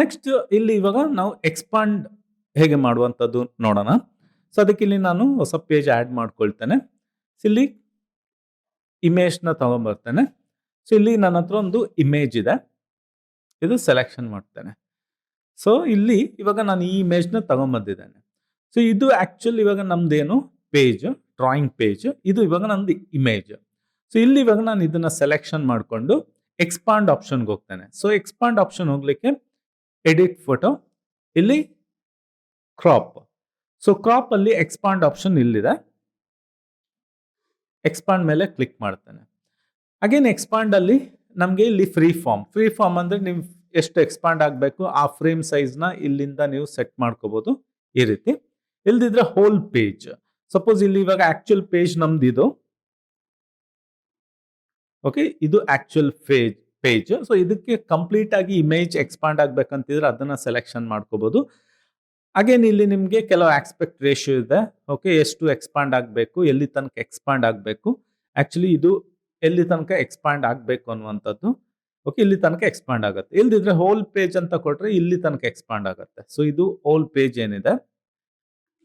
Next ಇಲ್ಲಿ ಇವಾಗ ನಾವು ಎಕ್ಸ್ಪಾಂಡ್ ಹೇಗೆ ಮಾಡುವಂಥದ್ದು ನೋಡೋಣ. ಸೊ ಅದಕ್ಕೆ ಇಲ್ಲಿ ನಾನು ಹೊಸ ಪೇಜ್ ಆ್ಯಡ್ ಮಾಡ್ಕೊಳ್ತೇನೆ. ಇಲ್ಲಿ ಇಮೇಜ್ನ ತಗೊಂಬರ್ತೇನೆ. ಸೊ ಇಲ್ಲಿ ನನ್ನ ಹತ್ರ ಒಂದು ಇಮೇಜ್ ಇದೆ. ಇದು ಸೆಲೆಕ್ಷನ್ ಮಾಡ್ತೇನೆ. ಸೊ ಇಲ್ಲಿ ಇವಾಗ ನಾನು ಈ ಇಮೇಜ್ನ ತಗೊಂಬಂದಿದ್ದೇನೆ. ಸೊ ಇದು ಆ್ಯಕ್ಚುಲಿ ಇವಾಗ ನಮ್ದೇನು ಪೇಜ್ ಡ್ರಾಯಿಂಗ್ ಪೇಜ್ ಇದು ಇವಾಗ ನಂದು ಇಮೇಜ್ ಸೊ ಇಲ್ಲಿ ಇವಾಗ ನಾನು ಇದನ್ನ ಸೆಲೆಕ್ಷನ್ ಮಾಡಿಕೊಂಡು ಎಕ್ಸ್ಪಾಂಡ್ ಆಪ್ಷನ್ಗೆ ಹೋಗ್ತೇನೆ. ಸೊ ಎಕ್ಸ್ಪಾಂಡ್ ಆಪ್ಷನ್ ಹೋಗ್ಲಿಕ್ಕೆ ಎಡಿಟ್ ಫೋಟೋ ಇಲ್ಲಿ ಕ್ರಾಪ್ ಸೊ ಕ್ರಾಪ್ ಅಲ್ಲಿ ಎಕ್ಸ್ಪಾಂಡ್ ಆಪ್ಷನ್ ಇಲ್ಲಿದೆ. ಎಕ್ಸ್ಪಾಂಡ್ ಮೇಲೆ ಕ್ಲಿಕ್ ಮಾಡ್ತೇನೆ. ಅಗೇನ್ ಎಕ್ಸ್ಪಾಂಡ್ ಅಲ್ಲಿ ನಮಗೆ ಇಲ್ಲಿ ಫ್ರೀ ಫಾರ್ಮ್ ಫ್ರೀ ಫಾರ್ಮ್ ಅಂದ್ರೆ ನೀವು ಎಷ್ಟು ಎಕ್ಸ್ಪಾಂಡ್ ಆಗಬೇಕು, ಆ ಫ್ರೇಮ್ ಸೈಜ್ನ ಇಲ್ಲಿಂದ ನೀವು ಸೆಟ್ ಮಾಡ್ಕೋಬಹುದು ಈ ರೀತಿ. ಇಲ್ದಿದ್ರೆ ಹೋಲ್ ಪೇಜ್ ಸಪೋಸ್ ಇಲ್ಲಿ ಇವಾಗ ಆಕ್ಚುಯಲ್ ಪೇಜ್ ನಮ್ದು ಇದು ಓಕೆ ಇದು ಆಕ್ಚುಯಲ್ ಪೇಜ್ ಪೇಜ್. ಸೊ ಇದಕ್ಕೆ ಕಂಪ್ಲೀಟ್ ಆಗಿ ಇಮೇಜ್ ಎಕ್ಸ್ಪಾಂಡ್ ಆಗ್ಬೇಕಂತಿದ್ರೆ ಅದನ್ನ ಸೆಲೆಕ್ಷನ್ ಮಾಡ್ಕೋಬಹುದು ಅಗೇನ್ ಇಲ್ಲಿ ನಿಮಗೆ ಕೆಲವು ಆಕ್ಸ್ಪೆಕ್ಟ್ ರೇಷಿಯೋ ಇದೆ. ಓಕೆ ಎಷ್ಟು ಎಕ್ಸ್ಪಾಂಡ್ ಆಗಬೇಕು, ಎಲ್ಲಿ ತನಕ ಎಕ್ಸ್ಪಾಂಡ್ ಆಗಬೇಕು. ಆ್ಯಕ್ಚುಲಿ ಇದು ಎಲ್ಲಿ ತನಕ ಎಕ್ಸ್ಪಾಂಡ್ ಆಗಬೇಕು ಅನ್ನುವಂಥದ್ದು. ಓಕೆ ಇಲ್ಲಿ ತನಕ ಎಕ್ಸ್ಪಾಂಡ್ ಆಗುತ್ತೆ. ಇಲ್ದಿದ್ರೆ ಹೋಲ್ ಪೇಜ್ ಅಂತ ಕೊಟ್ಟರೆ ಇಲ್ಲಿ ತನಕ ಎಕ್ಸ್ಪಾಂಡ್ ಆಗುತ್ತೆ. ಸೊ ಇದು ಹೋಲ್ ಪೇಜ್ ಏನಿದೆ.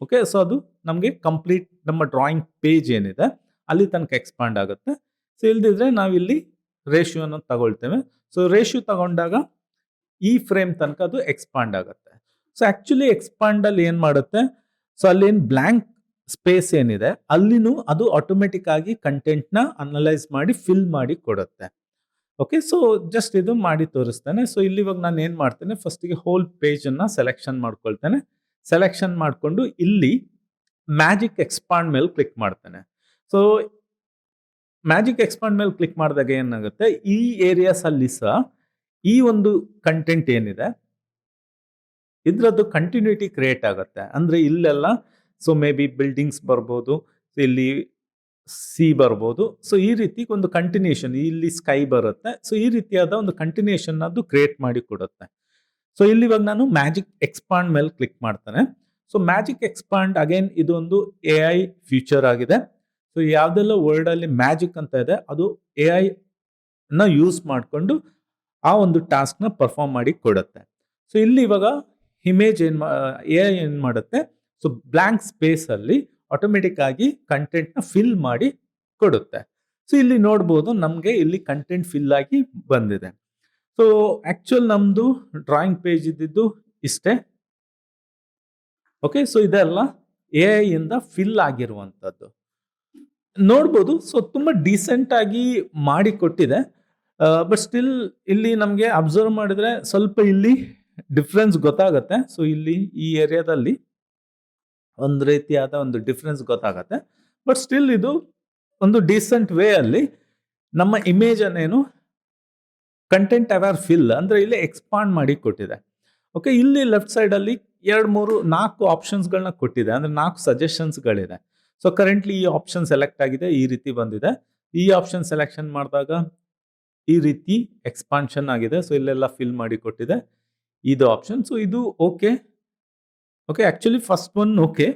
ಓಕೆ ಸೊ ಅದು ನಮಗೆ ಕಂಪ್ಲೀಟ್ ನಮ್ಮ ಡ್ರಾಯಿಂಗ್ ಪೇಜ್ ಏನಿದೆ. ಅಲ್ಲಿ ತನಕ ಎಕ್ಸ್ಪಾಂಡ್ ಆಗುತ್ತೆ. ಸೊ ಇಲ್ದಿದ್ರೆ ನಾವಿಲ್ಲಿ ರೇಷಿಯೋನ ತಗೊಳ್ತೇವೆ. ಸೊ ರೇಷಿಯೋ ತಗೊಂಡಾಗ ಈ ಫ್ರೇಮ್ ತನಕ ಅದು ಎಕ್ಸ್ಪಾಂಡ್ ಆಗುತ್ತೆ. ಸೊ ಆಕ್ಚುಲಿ ಎಕ್ಸ್ಪಾಂಡ್ ಅಲ್ಲಿ ಏನ್ ಮಾಡುತ್ತೆ? ಸೊ ಅಲ್ಲಿ ಬ್ಲ್ಯಾಂಕ್ ಸ್ಪೇಸ್ ಏನಿದೆ, ಅಲ್ಲಿನೂ ಅದು ಆಟೋಮೆಟಿಕ್ ಆಗಿ ಕಂಟೆಂಟ್ನ ಅನಲೈಸ್ ಮಾಡಿ ಫಿಲ್ ಮಾಡಿ ಕೊಡುತ್ತೆ. ಓಕೆ ಸೊ ಜಸ್ಟ್ ಇದು ಮಾಡಿ ತೋರಿಸ್ತೇನೆ. ಸೊ ಇಲ್ಲಿ ಇವಾಗ ನಾನು ಏನು ಮಾಡ್ತೇನೆ? ಫಸ್ಟಿಗೆ ಹೋಲ್ ಪೇಜನ್ನು ಸೆಲೆಕ್ಷನ್ ಮಾಡ್ಕೊಳ್ತೇನೆ. ಸೆಲೆಕ್ಷನ್ ಮಾಡಿಕೊಂಡು ಇಲ್ಲಿ ಮ್ಯಾಜಿಕ್ ಎಕ್ಸ್ಪಾಂಡ್ ಮೇಲೆ ಕ್ಲಿಕ್ ಮಾಡ್ತೇನೆ. ಸೊ ಮ್ಯಾಜಿಕ್ ಎಕ್ಸ್ಪಾಂಡ್ ಮೇಲೆ ಕ್ಲಿಕ್ ಮಾಡಿದಾಗ ಏನಾಗುತ್ತೆ? ಈ ಏರಿಯಾಸ್ ಅಲ್ಲಿ ಸಹ ಈ ಒಂದು ಕಂಟೆಂಟ್ ಏನಿದೆ, ಇದ್ರದ್ದು ಕಂಟಿನ್ಯೂಟಿ ಕ್ರಿಯೇಟ್ ಆಗುತ್ತೆ. ಅಂದ್ರೆ ಇಲ್ಲೆಲ್ಲ ಸೊ ಮೇ ಬಿ ಬಿಲ್ಡಿಂಗ್ಸ್ ಬರ್ಬೋದು, ಇಲ್ಲಿ ಸಿ ಬರ್ಬೋದು. ಸೊ ಈ ರೀತಿ ಒಂದು ಕಂಟಿನ್ಯೂಷನ್ ಇಲ್ಲಿ ಸ್ಕೈ ಬರುತ್ತೆ. ಸೊ ಈ ರೀತಿಯಾದ ಒಂದು ಕಂಟಿನ್ಯೂಷನ್ ಅದು ಕ್ರಿಯೇಟ್ ಮಾಡಿ ಕೊಡುತ್ತೆ. ಸೊ ಇಲ್ಲಿ ಇವಾಗ ನಾನು ಮ್ಯಾಜಿಕ್ ಎಕ್ಸ್ಪಾಂಡ್ ಮೇಲೆ ಕ್ಲಿಕ್ ಮಾಡ್ತಾನೆ. ಸೊ ಮ್ಯಾಜಿಕ್ ಎಕ್ಸ್ಪಾಂಡ್ ಅಗೇನ್ ಇದೊಂದು ಎ ಐ ಫ್ಯೂಚರ್ ಆಗಿದೆ. ಸೊ ಯಾವುದೆಲ್ಲ ಅಲ್ಲಿ ಮ್ಯಾಜಿಕ್ ಅಂತ ಇದೆ, ಅದು ಎ ನ ಯೂಸ್ ಮಾಡಿಕೊಂಡು ಆ ಒಂದು ಟಾಸ್ಕ್ನ ಪರ್ಫಾರ್ಮ್ ಮಾಡಿ ಕೊಡುತ್ತೆ. ಸೊ ಇಲ್ಲಿ ಇವಾಗ ಇಮೇಜ್ ಏನ್ ಎ ಐ ಏನ್ ಮಾಡುತ್ತೆ? ಸೊ ಬ್ಲಾಂಕ್ ಸ್ಪೇಸ್ ಅಲ್ಲಿ ಆಟೋಮೆಟಿಕ್ ಆಗಿ ಕಂಟೆಂಟ್ನ ಫಿಲ್ ಮಾಡಿ ಕೊಡುತ್ತೆ. ಸೊ ಇಲ್ಲಿ ನೋಡ್ಬೋದು ನಮಗೆ ಇಲ್ಲಿ ಕಂಟೆಂಟ್ ಫಿಲ್ ಆಗಿ ಬಂದಿದೆ. ಸೊ ಆಕ್ಚುಲ್ ನಮ್ದು ಡ್ರಾಯಿಂಗ್ ಪೇಜ್ ಇದ್ದಿದ್ದು ಇಷ್ಟೇ. ಓಕೆ ಸೊ ಇದೆಲ್ಲ ಎ ಇಂದ ಫಿಲ್ ಆಗಿರುವಂತದ್ದು ನೋಡ್ಬೋದು. ಸೊ ತುಂಬ ಡೀಸೆಂಟ್ ಆಗಿ ಮಾಡಿ ಕೊಟ್ಟಿದೆ. ಬಟ್ ಸ್ಟಿಲ್ ಇಲ್ಲಿ ನಮಗೆ ಅಬ್ಸರ್ವ್ ಮಾಡಿದ್ರೆ ಸ್ವಲ್ಪ ಇಲ್ಲಿ ಡಿಫ್ರೆನ್ಸ್ ಗೊತ್ತಾಗತ್ತೆ. ಸೊ ಇಲ್ಲಿ ಈ ಏರಿಯಾದಲ್ಲಿ ಒಂದು ರೀತಿಯಾದ ಒಂದು ಡಿಫ್ರೆನ್ಸ್ ಗೊತ್ತಾಗತ್ತೆ. ಬಟ್ ಸ್ಟಿಲ್ ಇದು ಒಂದು ಡೀಸೆಂಟ್ ವೇ ಅಲ್ಲಿ ನಮ್ಮ ಇಮೇಜ್ ಅನ್ನೇನು ಕಂಟೆಂಟ್ ಅವೇರ್ ಫಿಲ್ ಅಂದ್ರೆ ಇಲ್ಲಿ ಎಕ್ಸ್ಪಾಂಡ್ ಮಾಡಿ ಕೊಟ್ಟಿದೆ. ಓಕೆ ಇಲ್ಲಿ ಲೆಫ್ಟ್ ಸೈಡ್ ಅಲ್ಲಿ ಎರಡು ಮೂರು ನಾಲ್ಕು ಆಪ್ಷನ್ಸ್ಗಳನ್ನ ಕೊಟ್ಟಿದೆ. ಅಂದ್ರೆ ನಾಲ್ಕು ಸಜೆಷನ್ಸ್ಗಳಿದೆ ಸೊ ಕರೆಂಟ್ಲಿ ಈ ಆಪ್ಷನ್ ಸೆಲೆಕ್ಟ್ ಆಗಿದೆ, ಈ ರೀತಿ ಬಂದಿದೆ. ಈ ಆಪ್ಷನ್ ಸೆಲೆಕ್ಷನ್ ಮಾಡಿದಾಗ ಈ ರೀತಿ ಎಕ್ಸ್ಪಾನ್ಷನ್ ಆಗಿದೆ. ಸೊ ಇಲ್ಲೆಲ್ಲ ಫಿಲ್ ಮಾಡಿ ಕೊಟ್ಟಿದೆ. ಇದು ಆಪ್ಷನ್ ಸೊ ಇದು okay okay actually first one okay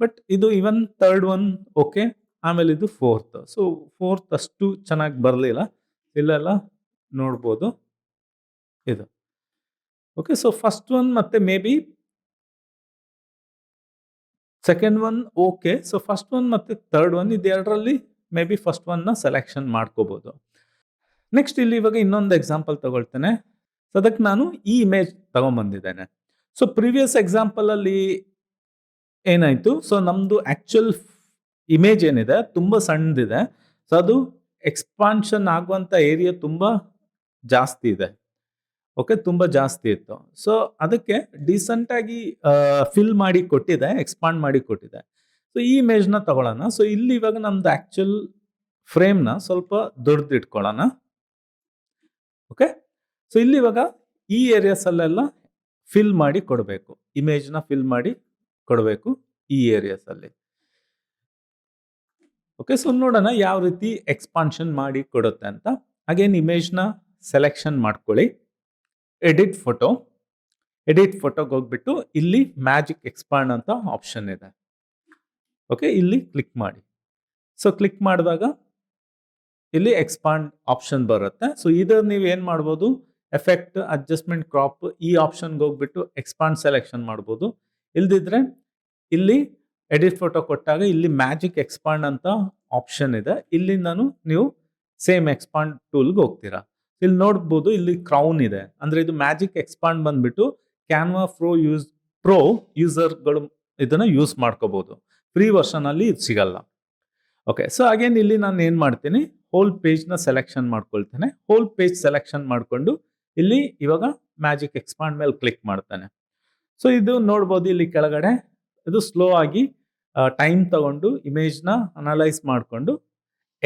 but ಇದು ಇವನ್ ತರ್ಡ್ ಒನ್ ಓಕೆ ಆಮೇಲೆ ಇದು ಫೋರ್ತ್ ಸೊ ಫೋರ್ತ್ ಅಷ್ಟು ಚೆನ್ನಾಗಿ ಬರಲಿಲ್ಲ. ಇಲ್ಲೆಲ್ಲ ನೋಡ್ಬೋದು. ಇದು. ಓಕೆ ಸೊ ಫಸ್ಟ್ ಒನ್ ಮತ್ತೆ may be second one okay so first one ಮತ್ತು ಥರ್ಡ್ ಒನ್ ಇದೆರಡರಲ್ಲಿ ಮೇ ಬಿ ಫಸ್ಟ್ ಒನ್ನ ಸೆಲೆಕ್ಷನ್ ಮಾಡ್ಕೋಬೋದು. ನೆಕ್ಸ್ಟ್ ಇಲ್ಲಿ ಇವಾಗ ಇನ್ನೊಂದು ಎಕ್ಸಾಂಪಲ್ ತಗೊಳ್ತೇನೆ. ಸೊ ಅದಕ್ಕೆ ನಾನು ಈ ಇಮೇಜ್ ತಗೊಂಬಂದಿದ್ದೇನೆ. ಸೊ ಪ್ರಿವಿಯಸ್ ಎಕ್ಸಾಂಪಲಲ್ಲಿ ಏನಾಯಿತು? ಸೊ ನಮ್ಮದು ಆ್ಯಕ್ಚುಲ್ ಇಮೇಜ್ ಏನಿದೆ? ತುಂಬ ಸಣ್ಣದಿದೆ. ಸೊ ಅದು ಎಕ್ಸ್ಪಾನ್ಷನ್ ಆಗುವಂಥ ಏರಿಯಾ ತುಂಬ ಜಾಸ್ತಿ ಇದೆ. ಓಕೆ ತುಂಬ ಜಾಸ್ತಿ ಇತ್ತು. ಸೊ ಅದಕ್ಕೆ ಡೀಸೆಂಟಾಗಿ ಫಿಲ್ ಮಾಡಿ ಕೊಟ್ಟಿದೆ ಎಕ್ಸ್ಪಾಂಡ್ ಮಾಡಿ ಕೊಟ್ಟಿದೆ. ಸೊ ಈ ಇಮೇಜ್ನ ತಗೊಳ್ಳೋಣ. ಸೊ ಇಲ್ಲಿ ಇವಾಗ ನಮ್ದು ಆ್ಯಕ್ಚುಲ್ ಫ್ರೇಮ್ನ ಸ್ವಲ್ಪ ದೊಡ್ಡದಿಟ್ಕೊಳ್ಳೋಣ ಓಕೆ ಸೊ ಇಲ್ಲಿ ಇವಾಗ ಈ ಏರಿಯಾಸ್ ಅಲ್ಲೆಲ್ಲ ಫಿಲ್ ಮಾಡಿ ಕೊಡಬೇಕು. ಇಮೇಜ್ನ ಫಿಲ್ ಮಾಡಿ ಕೊಡಬೇಕು ಈ ಏರಿಯಾಸ್ ಅಲ್ಲಿ. ಓಕೆ ಸೊ ನೋಡೋಣ ಯಾವ ರೀತಿ ಎಕ್ಸ್ಪಾನ್ಷನ್ ಮಾಡಿ ಕೊಡುತ್ತೆ ಅಂತ. ಅಗೇನ್ ಇಮೇಜ್ನ ಸೆಲೆಕ್ಷನ್ ಮಾಡ್ಕೊಳ್ಳಿ. Edit photo. ಎಡಿಟ್ ಫೋಟೋಗೆ ಹೋಗ್ಬಿಟ್ಟು ಇಲ್ಲಿ ಮ್ಯಾಜಿಕ್ ಎಕ್ಸ್ಪಾಂಡ್ ಅಂತ ಆಪ್ಷನ್ ಇದೆ. ಓಕೆ, ಇಲ್ಲಿ ಕ್ಲಿಕ್ ಮಾಡಿ. ಸೊ, ಕ್ಲಿಕ್ ಮಾಡಿದಾಗ ಇಲ್ಲಿ ಎಕ್ಸ್ಪಾಂಡ್ ಆಪ್ಷನ್ ಬರುತ್ತೆ. ಸೊ ಇದರ ನೀವು ಏನು ಮಾಡ್ಬೋದು? ಎಫೆಕ್ಟ್, ಅಡ್ಜಸ್ಟ್ಮೆಂಟ್, ಕ್ರಾಪ್ ಈ ಆಪ್ಷನ್ಗೆ ಹೋಗ್ಬಿಟ್ಟು ಎಕ್ಸ್ಪಾಂಡ್ ಸೆಲೆಕ್ಷನ್ ಮಾಡ್ಬೋದು. ಇಲ್ದಿದ್ರೆ ಇಲ್ಲಿ ಎಡಿಟ್ ಫೋಟೋ ಕೊಟ್ಟಾಗ ಇಲ್ಲಿ ಮ್ಯಾಜಿಕ್ ಎಕ್ಸ್ಪಾಂಡ್ ಅಂತ ಆಪ್ಷನ್ ಇದೆ. ಇಲ್ಲಿ ನೀವು ಸೇಮ್ ಎಕ್ಸ್ಪಾಂಡ್ ಟೂಲ್ಗೆ ಹೋಗ್ತೀರಾ. ಇಲ್ಲಿ ನೋಡ್ಬೋದು ಇಲ್ಲಿ ಕ್ರೌನ್ ಇದೆ. ಅಂದ್ರೆ ಇದು ಮ್ಯಾಜಿಕ್ ಎಕ್ಸ್ಪಾಂಡ್ ಬಂದ್ಬಿಟ್ಟು ಕ್ಯಾನ್ವಾ ಪ್ರೋ ಯೂಸ್ ಪ್ರೋ ಯೂಸರ್ಗಳು ಇದನ್ನ ಯೂಸ್ ಮಾಡ್ಕೋಬಹುದು ಫ್ರೀ ವರ್ಷನ್ ಅಲ್ಲಿ ಇದು ಸಿಗಲ್ಲ. ಓಕೆ ಸೊ ಅಗೇನ್ ಇಲ್ಲಿ ನಾನು ಏನ್ ಮಾಡ್ತೀನಿ? ಹೋಲ್ ಪೇಜ್ನ ಸೆಲೆಕ್ಷನ್ ಮಾಡ್ಕೊಳ್ತೇನೆ. ಹೋಲ್ ಪೇಜ್ ಸೆಲೆಕ್ಷನ್ ಮಾಡಿಕೊಂಡು ಇಲ್ಲಿ ಇವಾಗ ಮ್ಯಾಜಿಕ್ ಎಕ್ಸ್ಪಾಂಡ್ ಮೇಲೆ ಕ್ಲಿಕ್ ಮಾಡ್ತಾನೆ. ಸೊ ಇದು ನೋಡ್ಬೋದು ಇಲ್ಲಿ ಕೆಳಗಡೆ. ಇದು ಸ್ಲೋ ಆಗಿ ಟೈಮ್ ತಗೊಂಡು ಇಮೇಜ್ನ ಅನಲೈಸ್ ಮಾಡಿಕೊಂಡು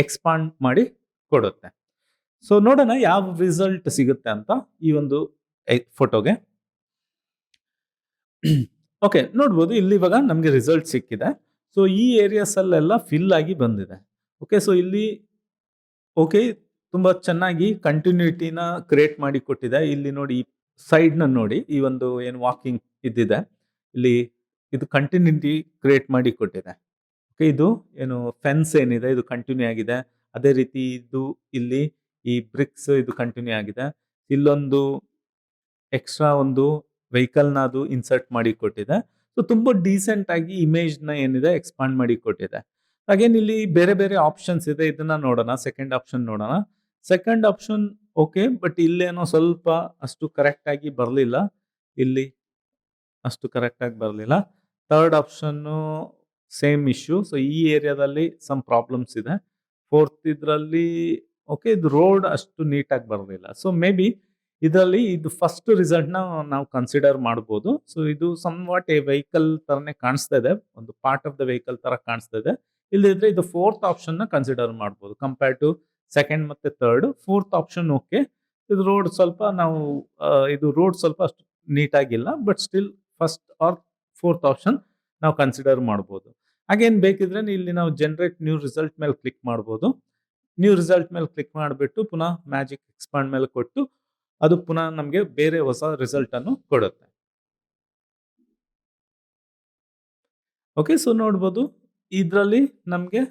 ಎಕ್ಸ್ಪಾಂಡ್ ಮಾಡಿ ಕೊಡುತ್ತೆ. ಸೊ ನೋಡೋಣ ಯಾವ ರಿಸಲ್ಟ್ ಸಿಗುತ್ತೆ ಅಂತ ಈ ಒಂದು ಫೋಟೋಗೆ ಓಕೆ ನೋಡ್ಬೋದು ಇಲ್ಲಿ ಇವಾಗ ನಮಗೆ ರಿಸಲ್ಟ್ ಸಿಕ್ಕಿದೆ. ಸೊ ಈ ಏರಿಯಾಸ್ ಅಲ್ಲೆಲ್ಲ ಫಿಲ್ ಆಗಿ ಬಂದಿದೆ. ಓಕೆ ಸೊ ಇಲ್ಲಿ ಓಕೆ ತುಂಬ ಚೆನ್ನಾಗಿ ಕಂಟಿನ್ಯೂಟಿನ ಕ್ರಿಯೇಟ್ ಮಾಡಿ ಕೊಟ್ಟಿದೆ. ಇಲ್ಲಿ ನೋಡಿ ಸೈಡ್ನ ನೋಡಿ, ಈ ಒಂದು ಏನು ವಾಕಿಂಗ್ ಇದ್ದಿದೆ. ಇಲ್ಲಿ ಇದು ಕಂಟಿನ್ಯೂಟಿ ಕ್ರಿಯೇಟ್ ಮಾಡಿ ಕೊಟ್ಟಿದೆ. ಓಕೆ ಇದು ಏನು ಫೆನ್ಸ್ ಏನಿದೆ, ಇದು ಕಂಟಿನ್ಯೂ ಆಗಿದೆ. ಅದೇ ರೀತಿ ಇದು ಇಲ್ಲಿ ಈ ಬ್ರಿಕ್ಸ್ ಇದು ಕಂಟಿನ್ಯೂ ಆಗಿದೆ. ಇಲ್ಲೊಂದು ಎಕ್ಸ್ಟ್ರಾ ಒಂದು ವೆಹಿಕಲ್ನ ಅದು ಇನ್ಸರ್ಟ್ ಮಾಡಿ ಕೊಟ್ಟಿದೆ. ಸೊ ತುಂಬ ಡೀಸೆಂಟ್ ಆಗಿ ಇಮೇಜ್ನ ಏನಿದೆ ಎಕ್ಸ್ಪಾಂಡ್ ಮಾಡಿ ಕೊಟ್ಟಿದೆ. ಅಗೇನ್ ಇಲ್ಲಿ ಬೇರೆ ಬೇರೆ ಆಪ್ಷನ್ಸ್ ಇದೆ, ಇದನ್ನ ನೋಡೋಣ ಸೆಕೆಂಡ್ ಆಪ್ಷನ್ ನೋಡೋಣ. ಸೆಕೆಂಡ್ ಆಪ್ಷನ್ ಓಕೆ ಬಟ್ ಇಲ್ಲೇನೋ ಸ್ವಲ್ಪ ಅಷ್ಟು ಕರೆಕ್ಟ್ ಆಗಿ ಬರಲಿಲ್ಲ. ಇಲ್ಲಿ ಅಷ್ಟು ಕರೆಕ್ಟ್ ಆಗಿ ಬರಲಿಲ್ಲ. ಥರ್ಡ್ ಆಪ್ಷನ್ನು ಸೇಮ್ ಇಶ್ಯೂ ಸೊ ಈ ಏರಿಯಾದಲ್ಲಿ ಸಮ್ ಪ್ರಾಬ್ಲಮ್ಸ್ ಇದೆ. ಫೋರ್ತ್ ಇದರಲ್ಲಿ ಓಕೆ ಇದು ರೋಡ್ ಅಷ್ಟು ನೀಟಾಗಿ ಬರಲಿಲ್ಲ ಸೊ ಮೇ ಬಿ ಇದರಲ್ಲಿ ಇದು ಫಸ್ಟ್ ರಿಸಲ್ಟ್ನ ನಾವು ಕನ್ಸಿಡರ್ ಮಾಡ್ಬೋದು. ಸೊ ಇದು ಸಮ್ ವಾಟ್ ಎ ವೆಹಿಕಲ್ ಥರನೇ ಕಾಣಿಸ್ತಾ ಇದೆ. ಒಂದು ಪಾರ್ಟ್ ಆಫ್ ದ ವೆಹಿಕಲ್ ತರ ಕಾಣಿಸ್ತಾ ಇದೆ. ಇಲ್ಲದಿದ್ರೆ ಇದು ಫೋರ್ತ್ ಆಪ್ಷನ್ನ ಕನ್ಸಿಡರ್ ಮಾಡ್ಬೋದು. ಕಂಪೇರ್ ಟು ಸೆಕೆಂಡ್ ಮತ್ತೆ ಥರ್ಡ್ ಫೋರ್ತ್ ಆಪ್ಷನ್ ಓಕೆ ಇದು ರೋಡ್ ಸ್ವಲ್ಪ ನಾವು ಇದು ರೋಡ್ ಸ್ವಲ್ಪ ಅಷ್ಟು ನೀಟಾಗಿಲ್ಲ but still first or fourth option ನಾವು ಕನ್ಸಿಡರ್ ಮಾಡ್ಬೋದು. ಹಾಗೇನು ಬೇಕಿದ್ರೆ ಇಲ್ಲಿ ನಾವು ಜನರೇಟ್ ನ್ಯೂ ರಿಸಲ್ಟ್ ಮೇಲೆ ಕ್ಲಿಕ್ ಮಾಡ್ಬೋದು. ನ್ಯೂ ರಿಸಲ್ಟ್ ಮೇಲೆ ಕ್ಲಿಕ್ ಮಾಡಿಬಿಟ್ಟು ಪುನಃ ಮ್ಯಾಜಿಕ್ ಎಕ್ಸ್ಪಾಂಡ್ ಮೇಲೆ ಕೊಟ್ಟು ಅದು ಪುನಃ ನಮಗೆ ಬೇರೆ ಹೊಸ ರಿಸಲ್ಟ್ ಅನ್ನು ಕೊಡುತ್ತೆ. ಓಕೆ ಸೊ ನೋಡ್ಬೋದು ಇದರಲ್ಲಿ ನಮಗೆ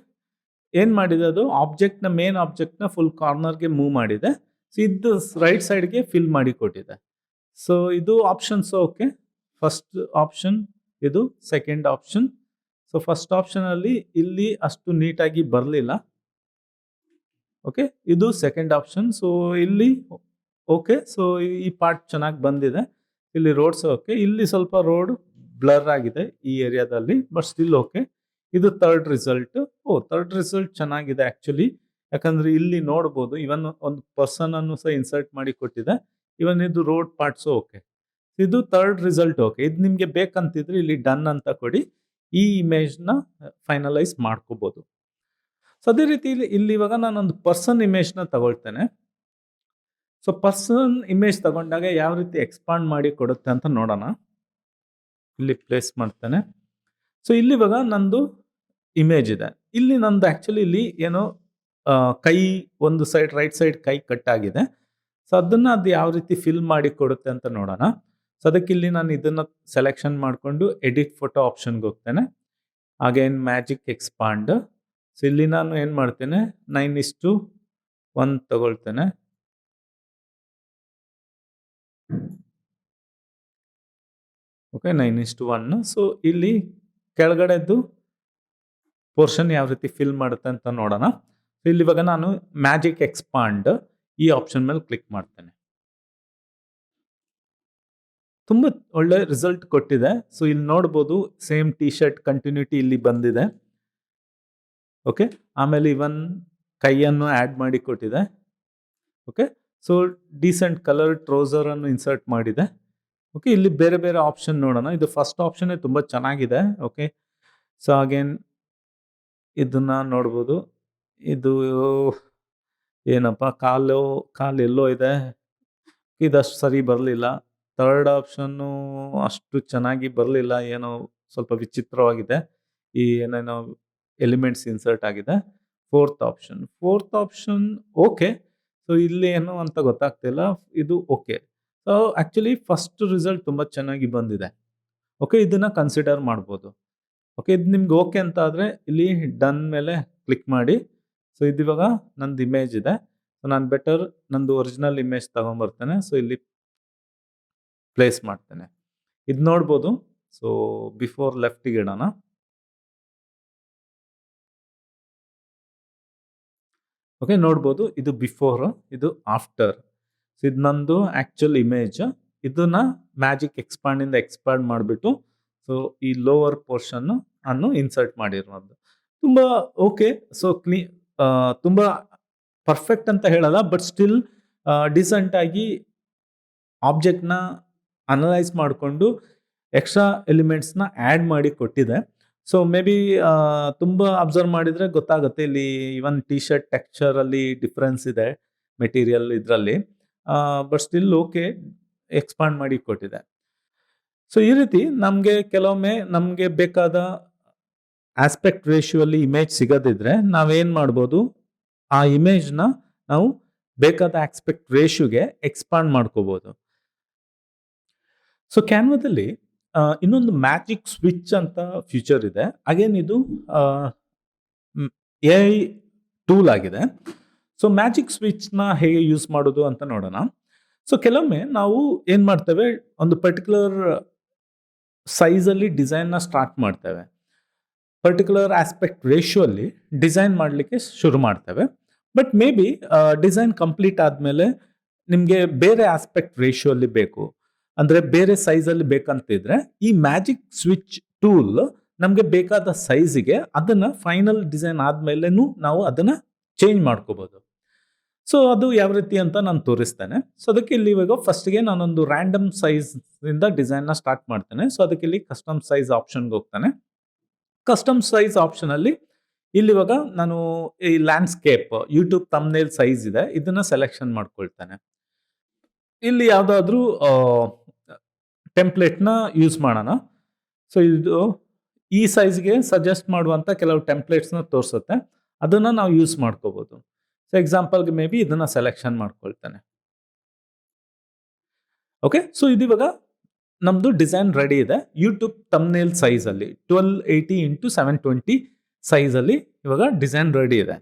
ಏನು ಮಾಡಿದೆ ಅದು? ಆಬ್ಜೆಕ್ಟ್ನ ಮೇನ್ ಆಬ್ಜೆಕ್ಟ್ನ ಫುಲ್ ಕಾರ್ನರ್ಗೆ ಮೂವ್ ಮಾಡಿದೆ. ಸೊ ಇದು ರೈಟ್ ಸೈಡ್ಗೆ ಫಿಲ್ ಮಾಡಿ ಕೊಟ್ಟಿದೆ. ಸೊ ಇದು ಆಪ್ಷನ್ಸ್ ಓಕೆ ಫಸ್ಟ್ ಆಪ್ಷನ್ ಇದು ಸೆಕೆಂಡ್ ಆಪ್ಷನ್ ಸೊ ಫಸ್ಟ್ ಆಪ್ಷನಲ್ಲಿ ಇಲ್ಲಿ ಅಷ್ಟು ನೀಟಾಗಿ ಬರಲಿಲ್ಲ. ಓಕೆ ಇದು ಸೆಕೆಂಡ್ ಆಪ್ಷನ್ ಸೊ ಇಲ್ಲಿ ಓಕೆ ಸೊ ಈ ಪಾರ್ಟ್ ಚೆನ್ನಾಗಿ ಬಂದಿದೆ. ಇಲ್ಲಿ ರೋಡ್ಸ್ ಓಕೆ ಇಲ್ಲಿ ಸ್ವಲ್ಪ ರೋಡ್ ಬ್ಲರ್ ಆಗಿದೆ ಈ ಏರಿಯಾದಲ್ಲಿ ಬಟ್ ಸ್ಟಿಲ್ ಓಕೆ ಇದು third result oh third result ಚೆನ್ನಾಗಿದೆ ಆ್ಯಕ್ಚುಲಿ ಯಾಕಂದ್ರೆ ಇಲ್ಲಿ ನೋಡ್ಬೋದು ಇವನ್ ಒಂದು ಪರ್ಸನ್ ಅನ್ನು ಸಹ ಇನ್ಸರ್ಟ್ ಮಾಡಿ ಕೊಟ್ಟಿದೆ. ಇವನ್ ಇದು ರೋಡ್ ಪಾರ್ಟ್ಸ್ ಓಕೆ ಇದು ಥರ್ಡ್ ರಿಸಲ್ಟ್ ಓಕೆ ಇದು ನಿಮಗೆ ಬೇಕಂತಿದ್ರೆ ಇಲ್ಲಿ ಡನ್ ಅಂತ ಕೊಡಿ. ಈ ಇಮೇಜ್ನ ಫೈನಲೈಸ್ ಮಾಡ್ಕೋಬಹುದು ಸೊ ಅದೇ ರೀತಿ ಇಲ್ಲಿ ಇಲ್ಲಿ ಇವಾಗ ನಾನೊಂದು ಪರ್ಸನ್ ಇಮೇಜ್ನ ತಗೊಳ್ತೇನೆ. ಸೊ ಪರ್ಸನ್ ಇಮೇಜ್ ತಗೊಂಡಾಗ ಯಾವ ರೀತಿ ಎಕ್ಸ್ಪಾಂಡ್ ಮಾಡಿ ಕೊಡುತ್ತೆ ಅಂತ ನೋಡೋಣ. ಇಲ್ಲಿ ಪ್ಲೇಸ್ ಮಾಡ್ತೇನೆ. ಸೊ ಇಲ್ಲಿ ಇವಾಗ ನಂದು ಇಮೇಜ್ ಇದೆ. ಇಲ್ಲಿ ನಂದು ಆ್ಯಕ್ಚುಲಿ ಇಲ್ಲಿ ಏನೋ ಕೈ, ಒಂದು ಸೈಡ್ ರೈಟ್ ಸೈಡ್ ಕೈ ಕಟ್ ಆಗಿದೆ. ಸೊ ಅದನ್ನು ಅದು ಯಾವ ರೀತಿ ಫಿಲ್ ಮಾಡಿ ಕೊಡುತ್ತೆ ಅಂತ ನೋಡೋಣ. ಸೊ ಅದಕ್ಕೆ ಇಲ್ಲಿ ನಾನು ಇದನ್ನು ಸೆಲೆಕ್ಷನ್ ಮಾಡಿಕೊಂಡು ಎಡಿಟ್ ಫೋಟೋ ಆಪ್ಷನ್ಗೆ ಹೋಗ್ತೇನೆ. ಅಗೇನ್ ಮ್ಯಾಜಿಕ್ ಎಕ್ಸ್ಪಾಂಡ್ ಸೊ ಇಲ್ಲಿ ನಾನು ಏನು ಮಾಡ್ತೇನೆ? Nine is to one ತಗೊಳ್ತೇನೆ. Okay nine is to one so ಇಲ್ಲಿ ಕೆಳಗಡೆದು ಪೋರ್ಷನ್ ಯಾವ ರೀತಿ ಫಿಲ್ ಮಾಡುತ್ತೆ ಅಂತ ನೋಡೋಣ. ಸೊ ಇಲ್ಲಿ ಇವಾಗ ನಾನು ಮ್ಯಾಜಿಕ್ ಎಕ್ಸ್ಪಾಂಡ್ ಈ ಆಪ್ಷನ್ ಮೇಲೆ ಕ್ಲಿಕ್ ಮಾಡ್ತೇನೆ. ತುಂಬ ಒಳ್ಳೆ ರಿಸಲ್ಟ್ ಕೊಟ್ಟಿದೆ. ಸೊ ಇಲ್ಲಿ ನೋಡ್ಬೋದು ಸೇಮ್ ಟಿ ಶರ್ಟ್ ಕಂಟಿನ್ಯೂಟಿ ಇಲ್ಲಿ ಬಂದಿದೆ. ಓಕೆ ಆಮೇಲೆ ಇವನ್ ಕೈಯನ್ನು ಆ್ಯಡ್ ಮಾಡಿ ಕೊಟ್ಟಿದೆ. ಓಕೆ ಸೊ ಡೀಸೆಂಟ್ ಕಲರ್ ಟ್ರೌಸರನ್ನು ಇನ್ಸರ್ಟ್ ಮಾಡಿದೆ. ಓಕೆ ಇಲ್ಲಿ ಬೇರೆ ಬೇರೆ ಆಪ್ಷನ್ ನೋಡೋಣ. ಇದು ಫಸ್ಟ್ ಆಪ್ಷನ್ನೇ ತುಂಬ ಚೆನ್ನಾಗಿದೆ. ಓಕೆ ಸೊ ಅಗೇನ್ ಇದನ್ನು ನೋಡ್ಬೋದು. ಇದು ಏನಪ್ಪ? ಕಾಲು ಕಾಲು ಎಲ್ಲೋ ಇದೆ. ಇದಷ್ಟು ಸರಿ ಬರಲಿಲ್ಲ. ಥರ್ಡ್ ಆಪ್ಷನ್ನು ಅಷ್ಟು ಚೆನ್ನಾಗಿ ಬರಲಿಲ್ಲ. ಏನೋ ಸ್ವಲ್ಪ ವಿಚಿತ್ರವಾಗಿದೆ. ಈ ಏನೇನೋ ಎಲಿಮೆಂಟ್ಸ್ ಇನ್ಸರ್ಟ್ ಆಗಿದೆ. Fourth option. Fourth option okay. So, ಇಲ್ಲಿ ಏನು ಅಂತ ಗೊತ್ತಾಗ್ತಿಲ್ಲ ಇದು okay. So actually first result ತುಂಬ ಚೆನ್ನಾಗಿ ಬಂದಿದೆ. ಓಕೆ, ಇದನ್ನು ಕನ್ಸಿಡರ್ ಮಾಡ್ಬೋದು. ಓಕೆ, ಇದು ನಿಮ್ಗೆ ಓಕೆ ಅಂತ ಆದರೆ ಇಲ್ಲಿ ಡನ್ ಮೇಲೆ ಕ್ಲಿಕ್ ಮಾಡಿ. ಸೊ, ಇದು ಇವಾಗ ನಂದು ಇಮೇಜ್ ಇದೆ. ಸೊ, ನಾನು ಬೆಟರ್ ನಂದು ಒರಿಜಿನಲ್ ಇಮೇಜ್ ತೊಗೊಂಬರ್ತೇನೆ. ಸೊ, ಇಲ್ಲಿ ಪ್ಲೇಸ್ ಮಾಡ್ತೇನೆ. ಇದು ನೋಡ್ಬೋದು. ಸೊ, ಬಿಫೋರ್ ಲೆಫ್ಟಿಗೆ ಇಡೋಣ. ಓಕೆ ನೋಡ್ಬೋದು. ಇದು ಬಿಫೋರ್ ಇದು ಆಫ್ಟರ್ ಸೊ ಇದು ನಂದು ಆ್ಯಕ್ಚುಲ್ ಇಮೇಜ್ ಇದನ್ನ ಮ್ಯಾಜಿಕ್ ಎಕ್ಸ್ಪಾಂಡಿಂದ ಎಕ್ಸ್ಪಾಂಡ್ ಮಾಡಿಬಿಟ್ಟು ಸೊ ಈ ಲೋವರ್ ಪೋರ್ಷನ್ ಅನ್ನು ಇನ್ಸರ್ಟ್ ಮಾಡಿರೋದು. ತುಂಬ ಓಕೆ ಸೊ ಕ್ಲೀ ತುಂಬ ಪರ್ಫೆಕ್ಟ್ ಅಂತ ಹೇಳಲ್ಲ ಬಟ್ ಸ್ಟಿಲ್ ಡಿಸೆಂಟ್ ಆಗಿ ಆಬ್ಜೆಕ್ಟ್ನ ಅನಲೈಸ್ ಮಾಡಿಕೊಂಡು ಎಕ್ಸ್ಟ್ರಾ ಎಲಿಮೆಂಟ್ಸ್ನ ಆ್ಯಡ್ ಮಾಡಿ ಕೊಟ್ಟಿದೆ. ಸೊ ಮೇ ಬಿ ತುಂಬ ಅಬ್ಸರ್ವ್ ಮಾಡಿದರೆ ಗೊತ್ತಾಗುತ್ತೆ. ಇಲ್ಲಿ ಇವನ್ ಟಿ ಶರ್ಟ್ ಟೆಕ್ಸ್ಚರಲ್ಲಿ ಡಿಫ್ರೆನ್ಸ್ ಇದೆ ಮೆಟೀರಿಯಲ್ ಇದರಲ್ಲಿ. ಬಟ್ ಸ್ಟಿಲ್ ಓಕೆ ಎಕ್ಸ್ಪಾಂಡ್ ಮಾಡಿ ಕೊಟ್ಟಿದೆ. ಸೊ ಈ ರೀತಿ ನಮಗೆ ಕೆಲವೊಮ್ಮೆ ನಮಗೆ ಬೇಕಾದ ಆಸ್ಪೆಕ್ಟ್ ರೇಷಿಯೋ ಇಮೇಜ್ ಸಿಗದಿದ್ರೆ ನಾವೇನು ಮಾಡ್ಬೋದು? ಆ ಇಮೇಜ್ನ ನಾವು ಬೇಕಾದ ಆಸ್ಪೆಕ್ಟ್ ರೇಷಿಯೋಗೆ ಎಕ್ಸ್ಪಾಂಡ್ ಮಾಡ್ಕೋಬೋದು. ಸೊ ಕ್ಯಾನ್ವಾದಲ್ಲಿ ಇನ್ನೊಂದು ಮ್ಯಾಜಿಕ್ ಸ್ವಿಚ್ ಅಂತ ಫ್ಯೂಚರ್ ಇದೆ. ಅಗೇನ್ ಇದು ಎ ಐ ಟೂಲ್ ಆಗಿದೆ. ಸೊ ಮ್ಯಾಜಿಕ್ ಸ್ವಿಚ್ನ ಹೇಗೆ ಯೂಸ್ ಮಾಡೋದು ಅಂತ ನೋಡೋಣ. ಸೊ ಕೆಲವೊಮ್ಮೆ ನಾವು ಏನು ಮಾಡ್ತೇವೆ, ಒಂದು ಪರ್ಟಿಕ್ಯುಲರ್ ಸೈಜಲ್ಲಿ ಡಿಸೈನ್ನ ಸ್ಟಾರ್ಟ್ ಮಾಡ್ತೇವೆ. ಪರ್ಟಿಕ್ಯುಲರ್ ಆಸ್ಪೆಕ್ಟ್ ರೇಷಿಯೋ ಅಲ್ಲಿ ಡಿಸೈನ್ ಮಾಡಲಿಕ್ಕೆ ಶುರು ಮಾಡ್ತೇವೆ. But maybe design complete ಆದಮೇಲೆ ನಿಮಗೆ ಬೇರೆ ಆಸ್ಪೆಕ್ಟ್ ರೇಷಿಯೋ ಅಲ್ಲಿ ಬೇಕು. ಅಂದರೆ ಬೇರೆ ಸೈಜಲ್ಲಿ ಬೇಕಂತಿದ್ರೆ ಈ ಮ್ಯಾಜಿಕ್ ಸ್ವಿಚ್ ಟೂಲ್ ನಮಗೆ ಬೇಕಾದ ಸೈಜಿಗೆ ಅದನ್ನ ಫೈನಲ್ ಡಿಸೈನ್ ಆದ್ಮೇಲೆನೂ ನಾವು ಅದನ್ನ ಚೇಂಜ್ ಮಾಡ್ಕೋಬಹುದು ಸೊ ಅದು ಯಾವ ರೀತಿ ಅಂತ ನಾನು ತೋರಿಸ್ತೇನೆ. ಸೊ ಅದಕ್ಕೆ ಇಲ್ಲಿ ಇವಾಗ ಫಸ್ಟ್ಗೆ ನಾನೊಂದು ರ್ಯಾಂಡಮ್ ಸೈಜ್ ಇಂದ ಡಿಸೈನ್ನ ಸ್ಟಾರ್ಟ್ ಮಾಡ್ತೇನೆ. ಸೊ ಅದಕ್ಕೆ ಇಲ್ಲಿ ಕಸ್ಟಮ್ ಸೈಜ್ ಆಪ್ಷನ್ಗೆ ಹೋಗ್ತಾನೆ. ಕಸ್ಟಮ್ ಸೈಜ್ ಆಪ್ಷನ್ ಅಲ್ಲಿ ಇಲ್ಲಿ ಇವಾಗ ನಾನು ಈ ಲ್ಯಾಂಡ್ಸ್ಕೇಪ್ ಯೂಟ್ಯೂಬ್ ತಮ್ನೇಲ್ ಸೈಜ್ ಇದೆ. ಇದನ್ನ ಸೆಲೆಕ್ಷನ್ ಮಾಡ್ಕೊಳ್ತೇನೆ. ಇಲ್ಲಿ ಯಾವುದಾದ್ರೂ ಟೆಂಪ್ಲೇಟ್ನ ಯೂಸ್ ಮಾಡೋಣ. ಸೊ ಇದು ಈ ಸೈಜ್ಗೆ ಸಜೆಸ್ಟ್ ಮಾಡುವಂಥ ಕೆಲವು ಟೆಂಪ್ಲೇಟ್ಸ್ನ ತೋರಿಸುತ್ತೆ. ಅದನ್ನು ನಾವು ಯೂಸ್ ಮಾಡ್ಕೋಬೋದು. ಸೊ ಎಕ್ಸಾಂಪಲ್ಗೆ ಮೇ ಬಿ ಇದನ್ನು ಸೆಲೆಕ್ಷನ್ ಮಾಡ್ಕೊಳ್ತಾನೆ. ಓಕೆ ಸೊ ಇದು ಇವಾಗ ನಮ್ಮದು ಡಿಸೈನ್ ರೆಡಿ ಇದೆ. ಯೂಟ್ಯೂಬ್ ತಮ್ನೇಲ್ ಸೈಜಲ್ಲಿ twelve eighty into seven twenty ಸೈಜಲ್ಲಿ ಇವಾಗ ಡಿಸೈನ್ ರೆಡಿ ಇದೆ.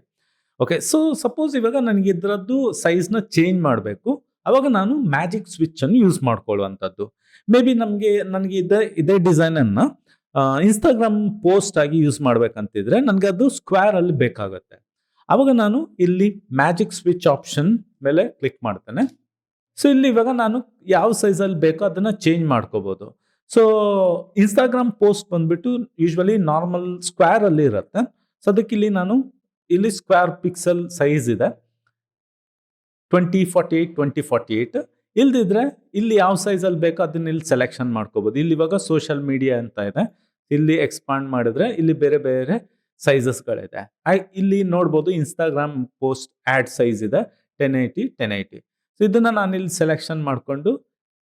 ಓಕೆ ಸೊ ಸಪೋಸ್ ಇವಾಗ ನನಗೆ ಇದರದ್ದು ಸೈಜ್ನ ಚೇಂಜ್ ಮಾಡಬೇಕು. ಅವಾಗ ನಾನು ಮ್ಯಾಜಿಕ್ ಸ್ವಿಚ್ಚನ್ನು ಯೂಸ್ ಮಾಡ್ಕೊಳ್ಳುವಂಥದ್ದು ಮೇ ಬಿ ನಮಗೆ, ನನಗೆ ಇದೇ ಇದೇ ಡಿಸೈನನ್ನು ಇನ್ಸ್ಟಾಗ್ರಾಮ್ ಪೋಸ್ಟ್ ಆಗಿ ಯೂಸ್ ಮಾಡ್ಬೇಕಂತಿದ್ರೆ ನನಗೆ ಅದು ಸ್ಕ್ವೇರ್ ಅಲ್ಲಿ ಬೇಕಾಗುತ್ತೆ. ಅವಾಗ ನಾನು ಇಲ್ಲಿ ಮ್ಯಾಜಿಕ್ ಸ್ವಿಚ್ ಆಪ್ಷನ್ ಮೇಲೆ ಕ್ಲಿಕ್ ಮಾಡ್ತೇನೆ. ಸೊ ಇಲ್ಲಿ ಇವಾಗ ನಾನು ಯಾವ ಸೈಜಲ್ಲಿ ಬೇಕೋ ಅದನ್ನ ಚೇಂಜ್ ಮಾಡ್ಕೋಬೋದು. ಸೊ ಇನ್ಸ್ಟಾಗ್ರಾಮ್ ಪೋಸ್ಟ್ ಬಂದ್ಬಿಟ್ಟು ಯೂಶ್ವಲಿ ನಾರ್ಮಲ್ ಸ್ಕ್ವೇರ್ ಅಲ್ಲಿ ಇರುತ್ತೆ. ಸೊ ಅದಕ್ಕೆ ಇಲ್ಲಿ ನಾನು, ಇಲ್ಲಿ ಸ್ಕ್ವೇರ್ ಪಿಕ್ಸೆಲ್ ಸೈಜ್ ಇದೆ. Twenty forty eight twenty forty eight ಇಲ್ದಿದ್ರೆ ಇಲ್ಲಿ ಯಾವ ಸೈಜಲ್ಲಿ ಬೇಕೋ ಅದನ್ನ ಇಲ್ಲಿ ಸೆಲೆಕ್ಷನ್ ಮಾಡ್ಕೋಬೋದು. ಇಲ್ಲಿ ಇವಾಗ ಸೋಷಿಯಲ್ ಮೀಡಿಯಾ ಅಂತ ಇದೆ. ಇಲ್ಲಿ ಎಕ್ಸ್ಪಾಂಡ್ ಮಾಡಿದ್ರೆ ಇಲ್ಲಿ ಬೇರೆ ಬೇರೆ ಸೈಜಸ್ಗಳಿದೆ ಇಲ್ಲಿ ನೋಡ್ಬೋದು ಇನ್ಸ್ಟಾಗ್ರಾಮ್ ಪೋಸ್ಟ್ ಆ್ಯಡ್ ಸೈಜ್ ಇದೆ. Ten eighty ten eighty so ಇದನ್ನ ನಾನು ಇಲ್ಲಿ ಸೆಲೆಕ್ಷನ್ ಮಾಡಿಕೊಂಡು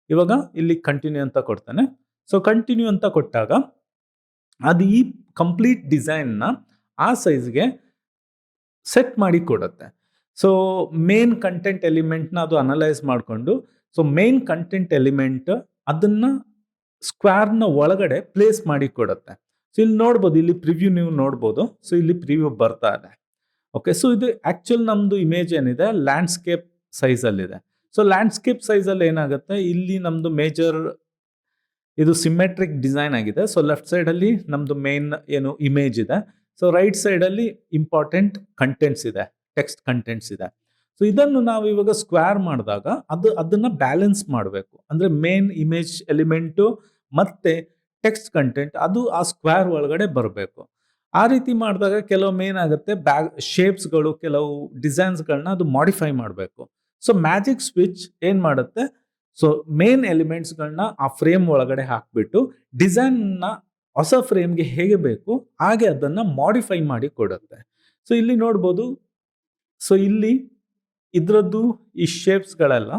ಇವಾಗ ಇಲ್ಲಿ ಕಂಟಿನ್ಯೂ ಅಂತ ಕೊಡ್ತೇನೆ. ಸೊ ಕಂಟಿನ್ಯೂ ಅಂತ ಕೊಟ್ಟಾಗ ಅದು ಈ ಕಂಪ್ಲೀಟ್ ಡಿಸೈನ್ನ ಆ ಸೈಜ್ಗೆ ಸೆಟ್ ಮಾಡಿ ಕೊಡುತ್ತೆ. ಸೊ ಮೇನ್ ಕಂಟೆಂಟ್ ಎಲಿಮೆಂಟ್ನ ಅದು ಅನಲೈಸ್ ಮಾಡಿಕೊಂಡು ಸೊ ಮೇನ್ ಕಂಟೆಂಟ್ ಎಲಿಮೆಂಟ್ ಅದನ್ನ ಸ್ಕ್ವೇರ್ನ ಒಳಗಡೆ ಪ್ಲೇಸ್ ಮಾಡಿ ಕೊಡುತ್ತೆ. ಸೊ ಇಲ್ಲಿ ನೋಡ್ಬೋದು, ಇಲ್ಲಿ ಪ್ರಿವ್ಯೂ ನೀವು ನೋಡ್ಬೋದು. ಸೊ ಇಲ್ಲಿ ಪ್ರಿವ್ಯೂ ಬರ್ತಾ ಇದೆ. ಓಕೆ ಸೊ ಇದು ಆಕ್ಚುಲ್ ನಮ್ದು ಇಮೇಜ್ ಏನಿದೆ? ಲ್ಯಾಂಡ್ಸ್ಕೇಪ್ ಸೈಜಲ್ಲಿದೆ ಸೊ ಲ್ಯಾಂಡ್ಸ್ಕೇಪ್ ಸೈಜಲ್ಲಿ ಏನಾಗುತ್ತೆ? ಇಲ್ಲಿ ನಮ್ದು ಮೇಜರ್ ಇದು ಸಿಮೆಟ್ರಿಕ್ ಡಿಸೈನ್ ಆಗಿದೆ. ಸೊ ಲೆಫ್ಟ್ ಸೈಡಲ್ಲಿ ನಮ್ದು ಮೇನ್ ಏನು ಇಮೇಜ್ ಇದೆ. ಸೊ ರೈಟ್ ಸೈಡಲ್ಲಿ ಇಂಪಾರ್ಟೆಂಟ್ ಕಂಟೆಂಟ್ಸ್ ಇದೆ. ಟೆಕ್ಸ್ಟ್ ಕಂಟೆಂಟ್ಸ್ ಇದೆ. ಸೊ ಇದನ್ನು ನಾವು ಇವಾಗ ಸ್ಕ್ವೇರ್ ಮಾಡಿದಾಗ ಅದು ಅದನ್ನು ಬ್ಯಾಲೆನ್ಸ್ ಮಾಡಬೇಕು. ಅಂದರೆ ಮೇನ್ ಇಮೇಜ್ ಎಲಿಮೆಂಟು ಮತ್ತು ಟೆಕ್ಸ್ಟ್ ಕಂಟೆಂಟ್ ಅದು ಆ ಸ್ಕ್ವೇರ್ ಒಳಗಡೆ ಬರಬೇಕು. ಆ ರೀತಿ ಮಾಡಿದಾಗ ಕೆಲವೊಮ್ಮೆ ಏನಾಗುತ್ತೆ ಬ್ಯಾಗ್ ಶೇಪ್ಸ್ಗಳು ಕೆಲವು ಡಿಸೈನ್ಸ್ಗಳನ್ನ ಅದು ಮಾಡಿಫೈ ಮಾಡಬೇಕು. ಸೊ ಮ್ಯಾಜಿಕ್ ಸ್ವಿಚ್ ಏನು ಮಾಡುತ್ತೆ? ಸೊ ಮೇನ್ ಎಲಿಮೆಂಟ್ಸ್ಗಳನ್ನ ಆ ಫ್ರೇಮ್ ಒಳಗಡೆ ಹಾಕಿಬಿಟ್ಟು ಡಿಸೈನ್ನ ಹೊಸ ಫ್ರೇಮ್ಗೆ ಹೇಗೆ ಬೇಕು, ಹಾಗೆ ಅದನ್ನು ಮಾಡಿಫೈ ಮಾಡಿ ಕೊಡುತ್ತೆ. ಸೊ ಇಲ್ಲಿ ನೋಡ್ಬೋದು. ಸೊ ಇಲ್ಲಿ ಇದರದ್ದು ಈ ಶೇಪ್ಸ್ಗಳೆಲ್ಲ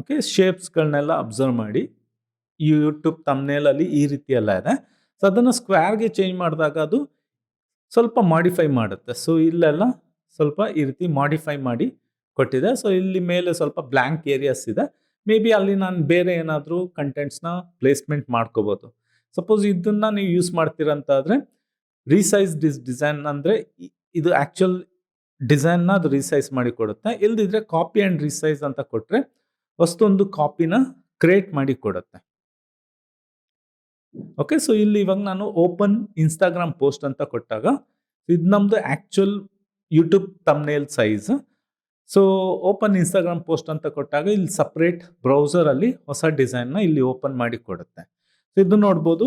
ಓಕೆ ಶೇಪ್ಸ್ಗಳನ್ನೆಲ್ಲ ಅಬ್ಸರ್ವ್ ಮಾಡಿ ಯೂಟ್ಯೂಬ್ ತಮ್ನೇಲಲ್ಲಿ ಈ ರೀತಿ ಎಲ್ಲ ಇದೆ. ಸೊ ಅದನ್ನು ಸ್ಕ್ವೇರ್ಗೆ ಚೇಂಜ್ ಮಾಡಿದಾಗ ಅದು ಸ್ವಲ್ಪ ಮಾಡಿಫೈ ಮಾಡುತ್ತೆ. ಸೊ ಇಲ್ಲೆಲ್ಲ ಸ್ವಲ್ಪ ಈ ರೀತಿ ಮಾಡಿಫೈ ಮಾಡಿ ಕೊಟ್ಟಿದೆ. ಸೊ ಇಲ್ಲಿ ಮೇಲೆ ಸ್ವಲ್ಪ ಬ್ಲ್ಯಾಂಕ್ ಏರಿಯಾಸ್ ಇದೆ. ಮೇ ಬಿ ಅಲ್ಲಿ ನಾನು ಬೇರೆ ಏನಾದರೂ ಕಂಟೆಂಟ್ಸ್ನ ಪ್ಲೇಸ್ಮೆಂಟ್ ಮಾಡ್ಕೋಬೋದು. ಸಪೋಸ್ ಇದನ್ನು ನೀವು ಯೂಸ್ ಮಾಡ್ತೀರಂತಾದರೆ ರೀಸೈಸ್ ಡಿಸ್ ಡಿಸೈನ್ ಅಂದರೆ ಇದು ಆ್ಯಕ್ಚುಲ್ ಡಿಸೈನ್ನ ಅದು ರಿಸೈಸ್ ಮಾಡಿ ಕೊಡುತ್ತೆ. ಇಲ್ದಿದ್ರೆ ಕಾಪಿ ಆ್ಯಂಡ್ ರಿಸೈಸ್ ಅಂತ ಕೊಟ್ಟರೆ ಅಷ್ಟೊಂದು ಕಾಪಿನ ಕ್ರಿಯೇಟ್ ಮಾಡಿ ಕೊಡುತ್ತೆ. ಓಕೆ ಸೊ ಇಲ್ಲಿ ಇವಾಗ ನಾನು ಓಪನ್ ಇನ್ಸ್ಟಾಗ್ರಾಮ್ ಪೋಸ್ಟ್ ಅಂತ ಕೊಟ್ಟಾಗ ಇದು ನಮ್ಮದು actual YouTube thumbnail size so open Instagram post ಅಂತ ಕೊಟ್ಟಾಗ ಇಲ್ಲಿ ಸಪ್ರೇಟ್ ಬ್ರೌಸರಲ್ಲಿ ಹೊಸ ಡಿಸೈನ್ನ ಇಲ್ಲಿ ಓಪನ್ ಮಾಡಿ ಕೊಡುತ್ತೆ. ಸೊ ಇದು ನೋಡ್ಬೋದು.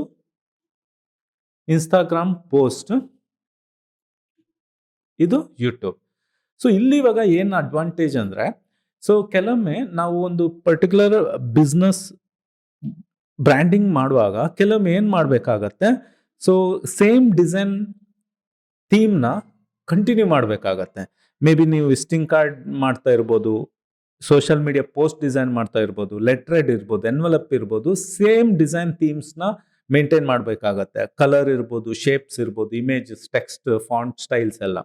Instagram post. ಇದು ಯೂಟ್ಯೂಬ್ ಸೊ ಇಲ್ಲಿ ಇವಾಗ ಏನು ಅಡ್ವಾಂಟೇಜ್ ಅಂದರೆ ಸೊ ಕೆಲವೊಮ್ಮೆ ನಾವು ಒಂದು ಪರ್ಟಿಕ್ಯುಲರ್ ಬಿಸ್ನೆಸ್ ಬ್ರ್ಯಾಂಡಿಂಗ್ ಮಾಡುವಾಗ ಕೆಲವೊಮ್ಮೆ ಏನು ಮಾಡಬೇಕಾಗತ್ತೆ ಸೊ ಸೇಮ್ ಡಿಸೈನ್ ಥೀಮ್ನ ಕಂಟಿನ್ಯೂ ಮಾಡಬೇಕಾಗತ್ತೆ. ಮೇ ಬಿ ನೀವು ವಿಸಿಟಿಂಗ್ ಕಾರ್ಡ್ ಮಾಡ್ತಾ ಇರ್ಬೋದು ಸೋಷಿಯಲ್ ಮೀಡಿಯಾ ಪೋಸ್ಟ್ ಡಿಸೈನ್ ಮಾಡ್ತಾ ಇರ್ಬೋದು ಲೆಟ್ರೆಡ್ ಇರ್ಬೋದು ಎನ್ವಲಪ್ ಇರ್ಬೋದು ಸೇಮ್ ಡಿಸೈನ್ ಥೀಮ್ಸ್ನ ಮೇಂಟೈನ್ ಮಾಡಬೇಕಾಗತ್ತೆ. ಕಲರ್ ಇರ್ಬೋದು ಶೇಪ್ಸ್ ಇರ್ಬೋದು ಇಮೇಜಸ್ ಟೆಕ್ಸ್ಟ್ ಫಾಂಟ್ ಸ್ಟೈಲ್ಸ್ ಎಲ್ಲ.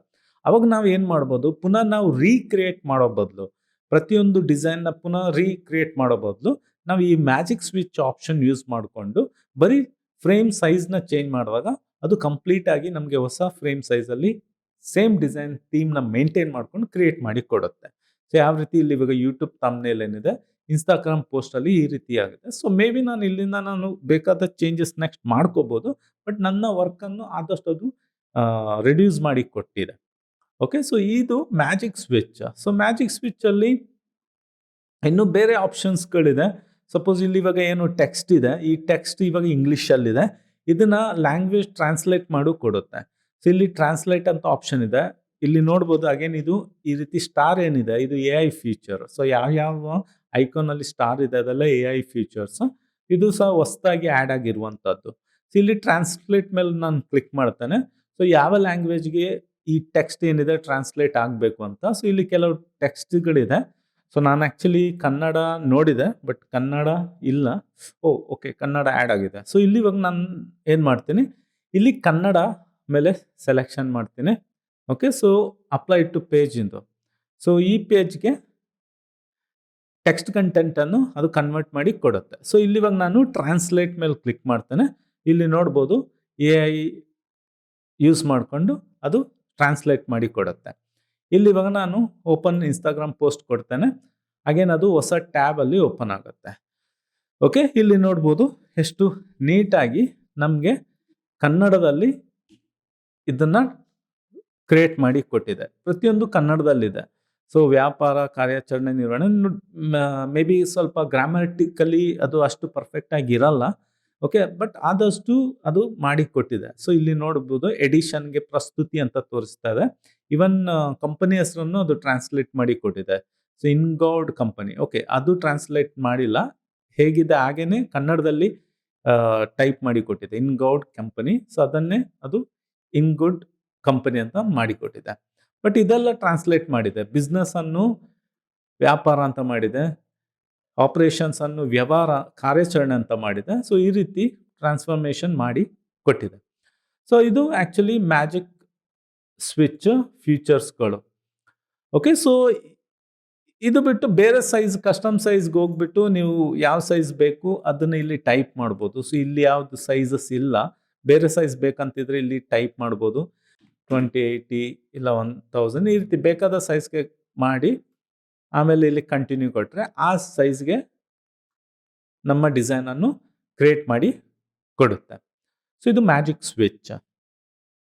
ಅವಾಗ ನಾವು ಏನು ಮಾಡ್ಬೋದು? ಪುನಃ ನಾವು ರೀಕ್ರಿಯೇಟ್ ಮಾಡೋ ಬದಲು, ಪ್ರತಿಯೊಂದು ಡಿಸೈನ್ನ ಪುನಃ ರೀಕ್ರಿಯೇಟ್ ಮಾಡೋ ಬದಲು, ನಾವು ಈ ಮ್ಯಾಜಿಕ್ ಸ್ವಿಚ್ ಆಪ್ಷನ್ ಯೂಸ್ ಮಾಡಿಕೊಂಡು, ಬರೀ ಫ್ರೇಮ್ ಸೈಜ್ನ ಚೇಂಜ್ ಮಾಡುವಾಗ ಅದು ಕಂಪ್ಲೀಟ್ ಆಗಿ ನಮಗೆ ಹೊಸ ಫ್ರೇಮ್ ಸೈಜಲ್ಲಿ ಸೇಮ್ ಡಿಸೈನ್ ಥೀಮ್ನ ಮೇಂಟೈನ್ ಮಾಡ್ಕೊಂಡು ಕ್ರಿಯೇಟ್ ಮಾಡಿ ಕೊಡುತ್ತೆ. ಸೊ ಯಾವ ರೀತಿ ಇಲ್ಲಿ ಇವಾಗ ಯೂಟ್ಯೂಬ್ ತಮ್ನೇಲ್ ಏನಿದೆ ಇನ್ಸ್ಟಾಗ್ರಾಮ್ ಪೋಸ್ಟಲ್ಲಿ ಈ ರೀತಿ ಆಗುತ್ತೆ ಸೊ ಮೇ ಬಿ ನಾನು ಇಲ್ಲಿಂದ ನಾನು ಬೇಕಾದ ಚೇಂಜಸ್ ನೆಕ್ಸ್ಟ್ ಮಾಡ್ಕೋಬೋದು ಬಟ್ ನನ್ನ ವರ್ಕನ್ನು ಆದಷ್ಟು ಅದು ರೆಡ್ಯೂಸ್ ಮಾಡಿ ಕೊಟ್ಟಿದೆ. ಓಕೆ ಸೊ ಇದು ಮ್ಯಾಜಿಕ್ ಸ್ವಿಚ್ ಸೊ ಮ್ಯಾಜಿಕ್ ಸ್ವಿಚ್ಚಲ್ಲಿ ಇನ್ನು ಬೇರೆ ಆಪ್ಷನ್ಸ್ಗಳಿದೆ ಸಪೋಸ್ ಇಲ್ಲಿ ಇವಾಗ ಏನು ಟೆಕ್ಸ್ಟ್ ಇದೆ. ಈ ಟೆಕ್ಸ್ಟ್ ಇವಾಗ ಇಂಗ್ಲೀಷಲ್ಲಿದೆ ಇದನ್ನ ಲ್ಯಾಂಗ್ವೇಜ್ ಟ್ರಾನ್ಸ್ಲೇಟ್ ಮಾಡು ಕೊಡುತ್ತೆ. ಸೊ ಇಲ್ಲಿ ಟ್ರಾನ್ಸ್ಲೇಟ್ ಅಂತ ಆಪ್ಷನ್ ಇದೆ. ಇಲ್ಲಿ ನೋಡ್ಬೋದು ಅಗೇನ್ ಇದು ಈ ರೀತಿ ಸ್ಟಾರ್ ಏನಿದೆ. ಇದು ಎ ಐ ಫೀಚರ್ ಸೊ ಯಾವ ಯಾವ ಐಕಾನಲ್ಲಿ ಸ್ಟಾರ್ ಇದೆ ಅದೆಲ್ಲ ಎ ಐ ಫೀಚರ್ಸ್ ಇದು ಸಹ ಹೊಸದಾಗಿ ಆ್ಯಡ್ ಆಗಿರುವಂಥದ್ದು ಸೊ ಇಲ್ಲಿ ಟ್ರಾನ್ಸ್ಲೇಟ್ ಮೇಲೆ ನಾನು ಕ್ಲಿಕ್ ಮಾಡ್ತೇನೆ. ಸೊ ಯಾವ ಲ್ಯಾಂಗ್ವೇಜ್ಗೆ ಈ ಟೆಕ್ಸ್ಟ್ ಏನಿದೆ ಟ್ರಾನ್ಸ್ಲೇಟ್ ಆಗಬೇಕು ಅಂತ. ಸೊ ಇಲ್ಲಿ ಕೆಲವು ಟೆಕ್ಸ್ಟ್ಗಳಿದೆ ಸೊ ನಾನು ಆ್ಯಕ್ಚುಲಿ ಕನ್ನಡ ನೋಡಿದೆ ಬಟ್ ಕನ್ನಡ ಇಲ್ಲ. ಓ ಓಕೆ ಕನ್ನಡ ಆ್ಯಡ್ ಆಗಿದೆ. ಸೊ ಇಲ್ಲಿ ಇವಾಗ ನಾನು ಏನು ಮಾಡ್ತೀನಿ? ಇಲ್ಲಿ ಕನ್ನಡ ಮೇಲೆ ಸೆಲೆಕ್ಷನ್ ಮಾಡ್ತೀನಿ. ಓಕೆ ಸೊ ಅಪ್ಲೈ ಟು ಪೇಜಿಂದು ಸೊ ಈ ಪೇಜ್ಗೆ ಟೆಕ್ಸ್ಟ್ ಕಂಟೆಂಟನ್ನು ಅದು ಕನ್ವರ್ಟ್ ಮಾಡಿ ಕೊಡುತ್ತೆ. ಸೊ ಇಲ್ಲಿ ಇವಾಗ ನಾನು ಟ್ರಾನ್ಸ್ಲೇಟ್ ಮೇಲೆ ಕ್ಲಿಕ್ ಮಾಡ್ತೇನೆ. ಇಲ್ಲಿ ನೋಡ್ಬೋದು ಎ ಐ ಯೂಸ್ ಮಾಡಿಕೊಂಡು ಅದು ಟ್ರಾನ್ಸ್ಲೇಟ್ ಮಾಡಿ ಕೊಡುತ್ತೆ. ಇಲ್ಲಿ ಇವಾಗ ನಾನು ಓಪನ್ ಇನ್ಸ್ಟಾಗ್ರಾಮ್ ಪೋಸ್ಟ್ ಕೊಡ್ತೇನೆ. ಅಗೇನ್ ಅದು ಹೊಸ ಟ್ಯಾಬಲ್ಲಿ ಓಪನ್ ಆಗುತ್ತೆ. ಓಕೆ ಇಲ್ಲಿ ನೋಡ್ಬೋದು ಎಷ್ಟು ನೀಟಾಗಿ ನಮಗೆ ಕನ್ನಡದಲ್ಲಿ ಇದನ್ನು ಕ್ರಿಯೇಟ್ ಮಾಡಿ ಕೊಟ್ಟಿದೆ. ಪ್ರತಿಯೊಂದು ಕನ್ನಡದಲ್ಲಿದೆ. ಸೊ ವ್ಯಾಪಾರ, ಕಾರ್ಯಾಚರಣೆ, ನಿರ್ವಹಣೆ, ಮೇ ಬಿ ಸ್ವಲ್ಪ ಗ್ರಾಮ್ಯಾಟಿಕಲಿ ಅದು ಅಷ್ಟು ಪರ್ಫೆಕ್ಟ್ ಆಗಿ ಇರಲ್ಲ. ಓಕೆ ಬಟ್ ಆದಷ್ಟು ಅದು ಮಾಡಿ ಕೊಟ್ಟಿದೆ ಸೊ ಇಲ್ಲಿ ನೋಡ್ಬೋದು ಎಡಿಷನ್ಗೆ ಪ್ರಸ್ತುತಿ ಅಂತ ತೋರಿಸ್ತಾ ಇದೆ. ಇವನ್ ಕಂಪನಿ ಹೆಸರನ್ನು ಅದು ಟ್ರಾನ್ಸ್ಲೇಟ್ ಮಾಡಿ ಕೊಟ್ಟಿದೆ ಸೊ ಇನ್ಗೌಡ್ ಕಂಪನಿ ಓಕೆ ಅದು ಟ್ರಾನ್ಸ್ಲೇಟ್ ಮಾಡಿಲ್ಲ. ಹೇಗಿದೆ ಹಾಗೇನೆ ಕನ್ನಡದಲ್ಲಿ ಟೈಪ್ ಮಾಡಿ ಕೊಟ್ಟಿದೆ ಇನ್ಗೌಡ್ ಕಂಪನಿ ಸೊ ಅದನ್ನೇ ಅದು ಇನ್ ಗುಡ್ ಕಂಪನಿ ಅಂತ ಮಾಡಿಕೊಟ್ಟಿದೆ. ಬಟ್ ಇದೆಲ್ಲ ಟ್ರಾನ್ಸ್ಲೇಟ್ ಮಾಡಿದೆ. ಬಿಸ್ನೆಸ್ ಅನ್ನು ವ್ಯಾಪಾರ ಅಂತ ಮಾಡಿದೆ. ಆಪರೇಷನ್ಸ್ ಅನ್ನು ವ್ಯವಹಾರ ಕಾರ್ಯಾಚರಣೆ ಅಂತ ಮಾಡಿದೆ. ಸೊ ಈ ರೀತಿ ಟ್ರಾನ್ಸ್ಫಾರ್ಮೇಶನ್ ಮಾಡಿ ಕೊಟ್ಟಿದೆ. ಸೊ ಇದು ಆ್ಯಕ್ಚುಲಿ ಮ್ಯಾಜಿಕ್ ಸ್ವಿಚ್ ಫ್ಯೂಚರ್ಸ್ಗಳು ಓಕೆ ಸೊ ಇದು ಬಿಟ್ಟು ಬೇರೆ ಸೈಜ್ ಕಸ್ಟಮ್ ಸೈಜ್ಗೆ ಹೋಗ್ಬಿಟ್ಟು ನೀವು ಯಾವ ಸೈಜ್ ಬೇಕು ಅದನ್ನು ಇಲ್ಲಿ ಟೈಪ್ ಮಾಡ್ಬೋದು. ಸೊ ಇಲ್ಲಿ ಯಾವುದು ಸೈಜಸ್ ಇಲ್ಲ, ಬೇರೆ ಸೈಜ್ ಬೇಕಂತಿದ್ರೆ ಇಲ್ಲಿ ಟೈಪ್ ಮಾಡ್ಬೋದು. ಟ್ವೆಂಟಿ ಏಯ್ಟಿ ಇಲ್ಲ ಒನ್ ತೌಸಂಡ್ ಈ ರೀತಿ ಬೇಕಾದ ಸೈಜ್ಗೆ ಮಾಡಿ ಆಮೇಲೆ ಇಲ್ಲಿ ಕಂಟಿನ್ಯೂ ಕೊಟ್ಟರೆ ಆ ಸೈಜ್ಗೆ ನಮ್ಮ ಡಿಸೈನನ್ನು ಕ್ರಿಯೇಟ್ ಮಾಡಿ ಕೊಡುತ್ತೆ. ಸೊ ಇದು ಮ್ಯಾಜಿಕ್ ಸ್ವಿಚ್